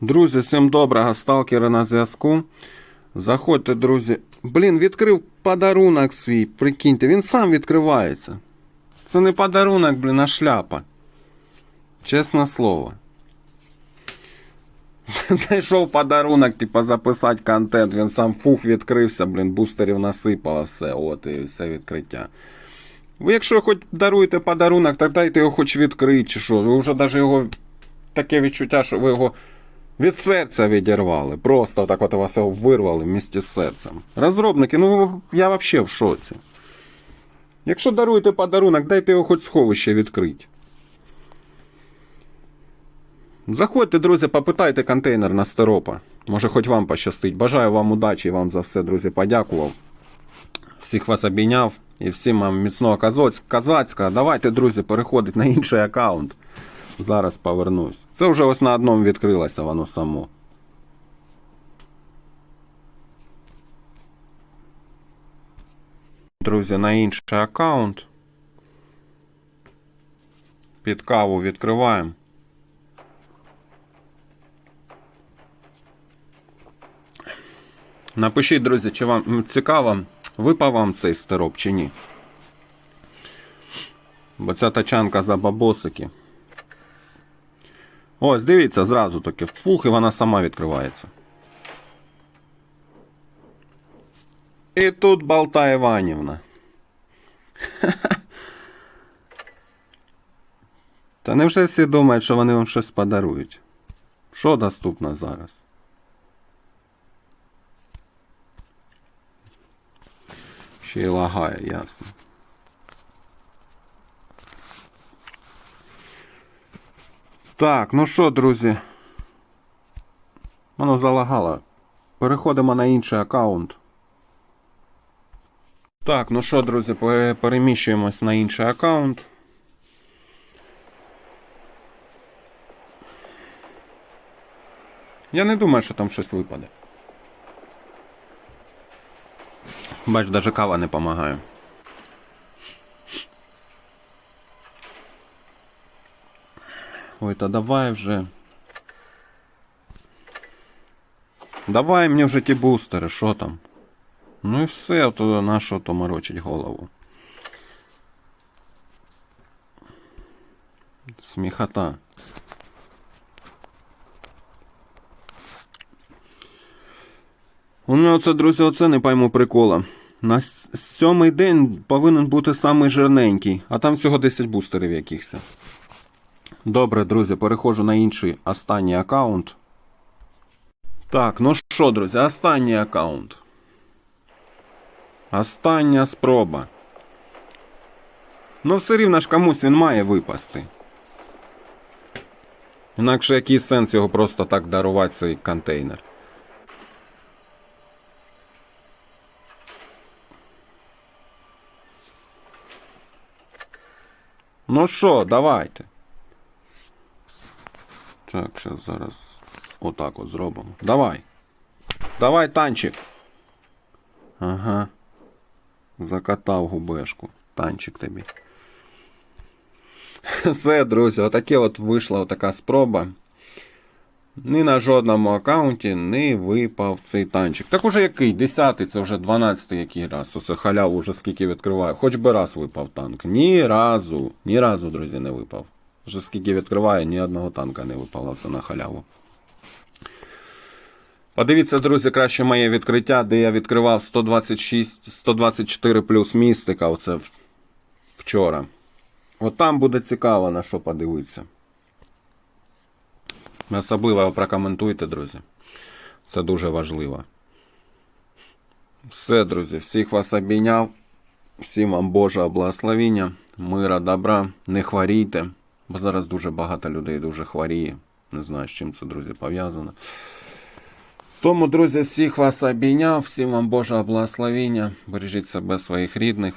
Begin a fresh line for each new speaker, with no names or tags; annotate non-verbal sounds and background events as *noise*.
Друзі, всім доброго, сталкери на зв'язку. Заходьте, друзі. Блін, відкрив подарунок свій, прикиньте, він сам відкривається. Це не подарунок, блін, а шляпа. Чесне слово. *laughs* Зайшов подарунок, типа записати контент, він сам фух відкрився, блін, бустерів насипало все, от і все відкриття. Ви якщо хоч даруєте подарунок, так дайте його хоч відкрити, чи що. Ви вже навіть його таке відчуття, що ви його від серця відірвали. Просто так от вас його вирвали вместе з серцем. Розробники, ну я взагалі в шоці. Якщо даруєте подарунок, дайте його хоч сховище відкрити. Заходьте, друзі, попитайте контейнер на стеропа. Може, хоч вам пощастить. Бажаю вам удачі і вам за все, друзі, подякував. Всіх вас обійняв і всім вам міцного казоць- казацька. Давайте, друзі, переходить на інший аккаунт. Зараз повернусь. Це вже ось на одному відкрилося воно само. Друзі, на інший аккаунт. Під каву відкриваємо. Напишіть, друзі, чи вам цікаво, випав вам цей стероп чи ні. Бо ця тачанка за бабосики. Ось, дивіться, зразу таки фух, і вона сама відкривається. І тут болта Іванівна. *laughs* Та невже всі думають, що вони вам щось подарують? Що доступно зараз? Ще й лагає, ясно. Так, ну що, друзі? Воно залагало. Переходимо на інший аккаунт. Так, ну що, друзі, переміщуємось на інший аккаунт. Я не думаю, що там щось випаде. Бач, даже кава не допомагає. Ой, та давай вже. Давай мені вже ті бустери, що там? Ну і все, то на що то морочить голову. Сміхота. У мене оце, друзі, оце не пойму прикола. На сьомий день повинен бути самий жирненький, а там всього 10 бустерів якихось. Добре, друзі, переходжу на інший останній аккаунт. Так, ну що, друзі, останній аккаунт. Остання спроба. Ну, все рівно ж комусь він має випасти. Інакше який сенс його просто так дарувати цей контейнер. Ну що, давайте. Так, зараз зараз отак от зробимо. Давай. Давай, танчик. Ага. Закатав губешку. Танчик тобі. *laughs* Все, друзі, отаке от вийшла така спроба. Ні на жодному аккаунті не випав цей танчик. Так уже який? Десятий, це вже 12 який раз. Оце халяву вже скільки відкриваю. Хоч би раз випав танк. Ні разу. Ні разу, друзі, не випав. Вже скільки відкриваю, ні одного танка не випало. Це на халяву. Подивіться, друзі, краще моє відкриття, де я відкривав 126, 124 плюс містика. Оце вчора. От там буде цікаво на що подивитися. Особливо прокоментуйте, друзі. Це дуже важливо. Все, друзі, всіх вас обійняв. Всім вам Божого благословіння, мира, добра, не хворійте, бо зараз дуже багато людей дуже хворіє. Не знаю, з чим це, друзі, пов'язано. Тому, друзі, всіх вас обійняв, всім вам Божого благословення. Бережіть себе, своїх рідних.